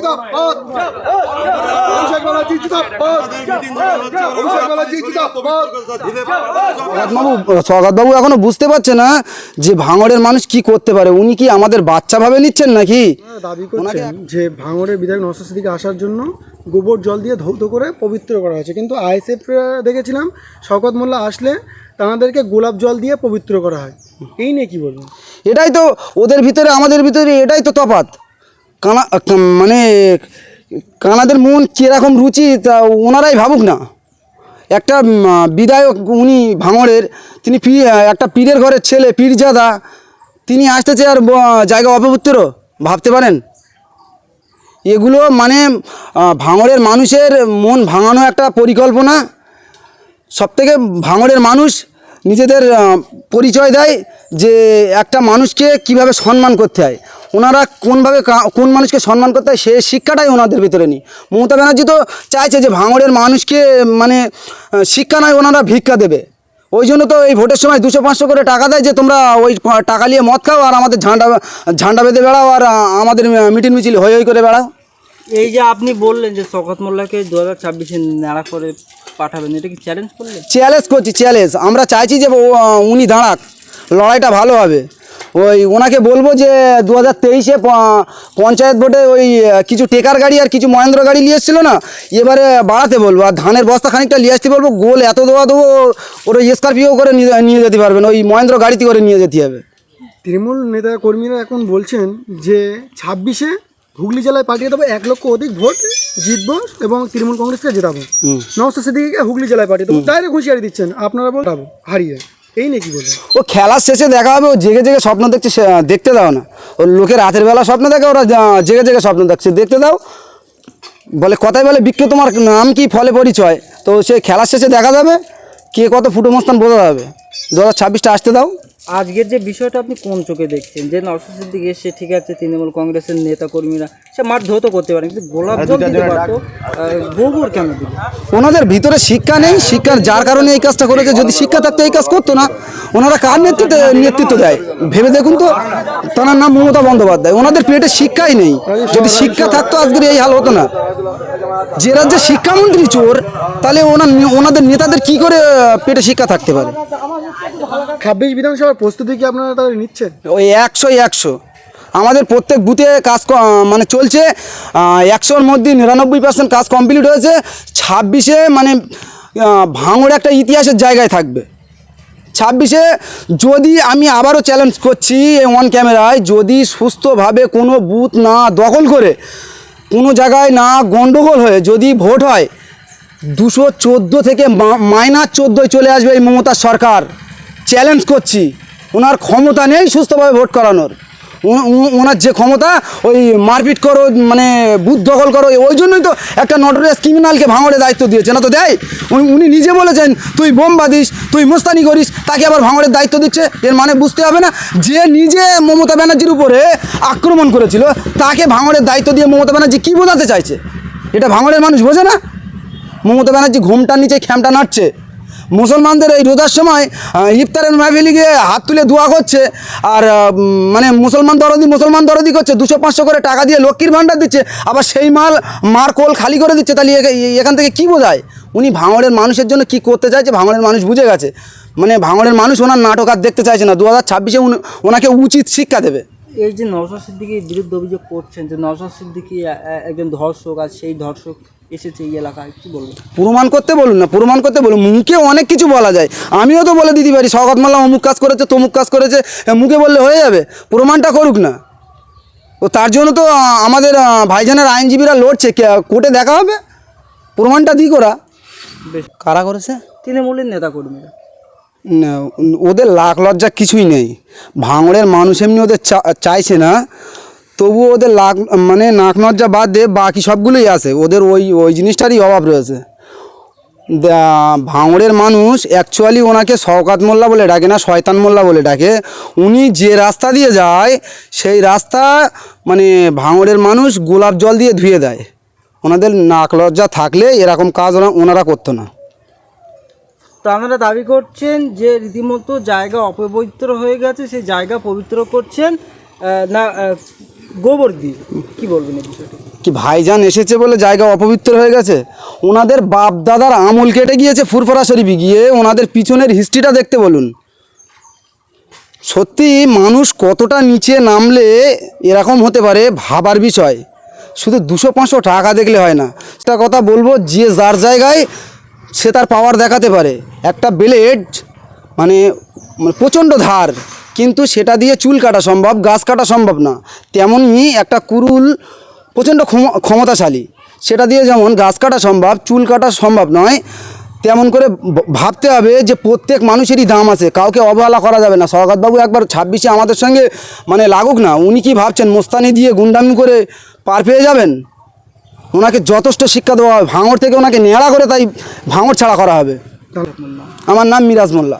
জিন্দাবাদ। অভিষেক ব্যানার্জি জিন্দাবাদ। অভিষেক ব্যানার্জি জিন্দাবাদ। বাবু বাবু এখনও বুঝতে পারছে না যে ভাঙড়ের মানুষ কি করতে পারে। উনি কি আমাদের বাচ্চা ভাবে নিচ্ছেন নাকি? দাবি করছেন যে ভাঙড়ের বিধায়ক নশাশি দিকে আসার জন্য গোবর জল দিয়ে ধৌত করে পবিত্র করা হয়েছে। কিন্তু আইএসএফ দেখেছিলাম শওকত মোল্লা আসলে তাদেরকে গোলাপ জল দিয়ে পবিত্র করা হয়। এই নিয়ে কি বলবেন? এটাই তো ওদের ভিতরে আমাদের ভিতরে এটাই তো তফাৎ। কানা মানে কানাদের মন কীরকম রুচি, তা ওনারাই ভাবুক না। একটা বিধায়ক উনি ভাঙড়ের, তিনি পি- একটা পীরের ঘরের ছেলে, পীরজাদা, তিনি আসতেছে আর জায়গা অপবিত্র, ভাবতে পারেন? এগুলো মানে ভাঙড়ের মানুষের মন ভাঙানো একটা পরিকল্পনা। সবথেকে ভাঙড়ের মানুষ নিজেদের পরিচয় দেয় যে একটা মানুষকে কীভাবে সম্মান করতে হয়। ওনারা কোনভাবে কোন মানুষকে সম্মান করতে হয় সে শিক্ষাটাই ওনাদের ভিতরে নেই। মমতা ব্যানার্জি তো চাইছে যে ভাঙড়ের মানুষকে মানে শিক্ষা নয় ওনারা ভিক্ষা দেবে। ওই জন্য তো এই ভোটের সময় দুশো পাঁচশো করে টাকা দেয় যে তোমরা ওই টাকা নিয়ে মদ খাও আর আমাদের ঝান্ডা ঝান্ডা বেঁধে বেড়াও আর আমাদের মিটিং মিছিল হই হই করে বেড়াও। এই যে আপনি বললেন যে শকত মোল্লাকে দু হাজার ছাব্বিশে নাড়া করে পাঠাবেন এটা কি চ্যালেঞ্জ করলেন? চ্যালেঞ্জ করছি চ্যালেঞ্জ আমরা চাইছি যে উনি দাঁড়াক লড়াইটা ভালো হবে। ওই ওনাকে বলব যে দু হাজার তেইশে পঞ্চায়েত ভোটে ওই কিছু টেকার গাড়ি আর কিছু মহেন্দ্র গাড়ি নিয়ে এসেছিল না এবারে বাড়াতে বলব। আর ধানের বস্তা খানিকটা নিয়ে আসতে বলব গোল এত দেওয়া দেবো ওরা স্করপিও করে নিয়ে- যেতে পারবেন ওই মহেন্দ্র গাড়িতে করে নিয়ে যেতে হবে। তৃণমূল নেতা কর্মীরা এখন বলছেন যে ছাব্বিশে হুগলি জেলায় পাঠিয়ে দেবো এক লক্ষ অধিক ভোট জিতবো এবং তৃণমূল কংগ্রেসকে জেতাবো। নওসাদ সিদ্দিকিকে হুগলি জেলায় পাঠিয়ে দেবো। ডাইরেক্ট হুঁশিয়ারি দিচ্ছেন। আপনারা বলব হারিয়ে। ও খেলার শেষে দেখা হবে, ও জেগে জেগে স্বপ্ন দেখছে দেখতে দাও না। ওর লোকে রাতের বেলা স্বপ্ন দেখে, ওরা জেগে জেগে স্বপ্ন দেখছে, দেখতে দাও। বলে, কথায় বলে, বিক্রি তোমার নাম কি, ফলে পরিচয়? তো সে খেলার শেষে দেখা যাবে, কে কত ফুটো মস্তান বোঝা যাবে। দু হাজার ছাব্বিশটা আসতে দাও। আজকের যে বিষয়টা আপনি কোন চোখে দেখছেন? যে নরসিংদীর দিকে এসে ঠিক আছে তৃণমূল কংগ্রেসের নেতা কর্মীরা সে মাঠ ধৌত করতে পারেন কিন্তু গোলাপ জল দিতে পারতো গোবর কেন দিল? ওনাদের ভিতরে শিক্ষা নেই শিক্ষার যার কারণে এই কাজটা করেছে যদি শিক্ষা থাকতো এই কাজ করতো না ওনারা কার নেতৃত্বে নেতৃত্ব দেয়? ভেবে দেখুন তো তার নাম মমতা বন্দ্যোপাধ্যায়। ওনাদের পেটে শিক্ষাই নেই। যদি শিক্ষা থাকতো আজকের এই হাল হতো না। যে রাজ্যে শিক্ষামন্ত্রী চোর তাহলে ওনার ওনাদের নেতাদের কি করে পেটে শিক্ষা থাকতে পারে? ছাব্বিশ বিধানসভার প্রস্তুতি কি আপনারা তাহলে নিচ্ছেন? ওই একশো একশো। আমাদের প্রত্যেক বুথে কাজ মানে চলছে একশোর মধ্যে নিরানব্বই পার্সেন্ট কাজ কমপ্লিট হয়েছে, ছাব্বিশে মানে ভাঙড় একটা ইতিহাসের জায়গায় থাকবে। ছাব্বিশে যদি আমি আবারও চ্যালেঞ্জ করছি অন ক্যামেরায় যদি সুস্থভাবে কোনো বুথ না দখল করে, কোনো জায়গায় না গণ্ডগোল হয়ে যদি ভোট হয়, দুশো চোদ্দ থেকে মাইনাস চোদ্দোয় চলে আসবে এই মমতার সরকার। চ্যালেঞ্জ করছি। ওনার ক্ষমতা নেই সুস্থভাবে ভোট করানোর। ওনার যে ক্ষমতা, ওই মারপিট করো মানে বুথ দখল করো, ওই জন্যই তো একটা নটোরিয়াস ক্রিমিনালকে ভাঙড়ে দায়িত্ব দিয়েছে। না তো দেয়? উনি উনি নিজে বলেছেন, তুই বোম বাঁধিস, তুই মোস্তানি করিস, তাকে আবার ভাঙড়ের দায়িত্ব দিচ্ছে, এর মানে বুঝতে হবে না, যে নিজে মমতা ব্যানার্জির উপরে আক্রমণ করেছিল, তাকে ভাঙড়ের দায়িত্ব দিয়ে মমতা ব্যানার্জি কী বোঝাতে চাইছে? এটা ভাঙড়ের মানুষ বোঝে না। মমতা ব্যানার্জি ঘুমটার নিচে, খ্যামটা নাড়ছে। মুসলমানদের এই রোজার সময় ইফতারের মাহফিলি গিয়ে হাত তুলে দোয়া করছে। আর মানে মুসলমান দরদি মুসলমান দরদি করছে, দুশো পাঁচশো করে টাকা দিয়ে লক্ষ্মীর ভাণ্ডার দিচ্ছে, আবার সেই মাল, মার কোল খালি করে দিচ্ছে। তাহলে এখান থেকে কি বোঝায়? উনি ভাঙড়ের মানুষের জন্য কি করতে চাইছে? ভাঙড়ের মানুষ বুঝে গেছে। মানে ভাঙড়ের মানুষ ওনার নাটক আর দেখতে চাইছে না। দু হাজার ছাব্বিশে ওনাকে উচিত শিক্ষা দেবে। এই যে নওশাদ সিদ্দিকির বিরুদ্ধে অভিযোগ করছেন যে নওশাদ সিদ্দিকি একজন ধর্ষক আর সেই ধর্ষক এসেছে এই এলাকায় কি বলব? প্রমাণ করতে বলুন না প্রমাণ করতে বলুন মুখে অনেক কিছু বলা যায়। আমিও তো বলে দিতে পারি শওকত মোল্লা অমুক কাজ করেছে তমুক কাজ করেছে মুখে বললে হয়ে যাবে প্রমাণটা করুক না। ও তার জন্য তো আমাদের ভাইজানের আইনজীবীরা লড়ছে কোর্টে দেখা হবে? প্রমাণটা দিই করা বেশ। কারা করেছে? তৃণমূলের নেতা কর্মীরা ওদের লাখ লজ্জা কিছুই নেই। ভাঙড়ের মানুষ এমনি ওদের চাইছে না তবু ওদের লাখ মানে নাক লজ্জা বাদ দিয়ে বাকি সবগুলোই আছে। ওদের ওই ওই জিনিসটারই অভাব রয়েছে। ভাঙড়ের মানুষ অ্যাকচুয়ালি ওনাকে শওকাত মোল্লা বলে ডাকে না, শয়তান মোল্লা বলে ডাকে। উনি যে রাস্তা দিয়ে যায়, সেই রাস্তা মানে ভাঙড়ের মানুষ গোলাপ জল দিয়ে ধুয়ে দেয়। ওনাদের নাক লজ্জা থাকলে এরকম কাজ ওনা- ওনারা করতো না। তো আপনারা দাবি করছেন যে রীতিমতো জায়গা অপবিত্র হয়ে গেছে, সেই জায়গা পবিত্র করছেন না গোবর দিয়ে। কি বলবেন এই বিষয়টা? কি ভাইজান এসেছে বলে জায়গা অপবিত্র হয়ে গেছে? ওনাদের বাপ দাদার আমল কেটে গিয়েছে ফুরফরা শরীফে, গিয়ে ওনাদের পিছনের হিস্ট্রিটা দেখতে বলুন। সত্যি মানুষ কতটা নিচে নামলে এরকম হতে পারে ভাবার বিষয়? শুধু দুশো পাঁচশো টাকা দেখলে হয় না। একটা কথা বলব, যে যার জায়গায় সে তার পাওয়ার দেখাতে পারে। একটা ব্লেড মানে মানে প্রচণ্ড ধার, কিন্তু সেটা দিয়ে চুল কাটা সম্ভব, গাছ কাটা সম্ভব না। তেমনই একটা কুরুল প্রচণ্ড ক্ষম- ক্ষমতাশালী। সেটা দিয়ে যেমন গাছ কাটা সম্ভব, চুল কাটা সম্ভব নয়, তেমন করে ভাবতে হবে যে প্রত্যেক মানুষেরই দাম আছে। কাউকে অবহেলা করা যাবে না। সৌগতবাবু একবার ছাব্বিশে আমাদের সঙ্গে মানে লাগুক না। উনি কি ভাবছেন, মোস্তানি দিয়ে গুন্ডামি করে পার পেয়ে যাবেন? ওনাকে যথেষ্ট শিক্ষা দেওয়া হবে। ভাঙড় থেকে ওনাকে নেড়া করে তাই ভাঙর ছাড়া করা হবে। আমার নাম মিরাজ মোল্লা।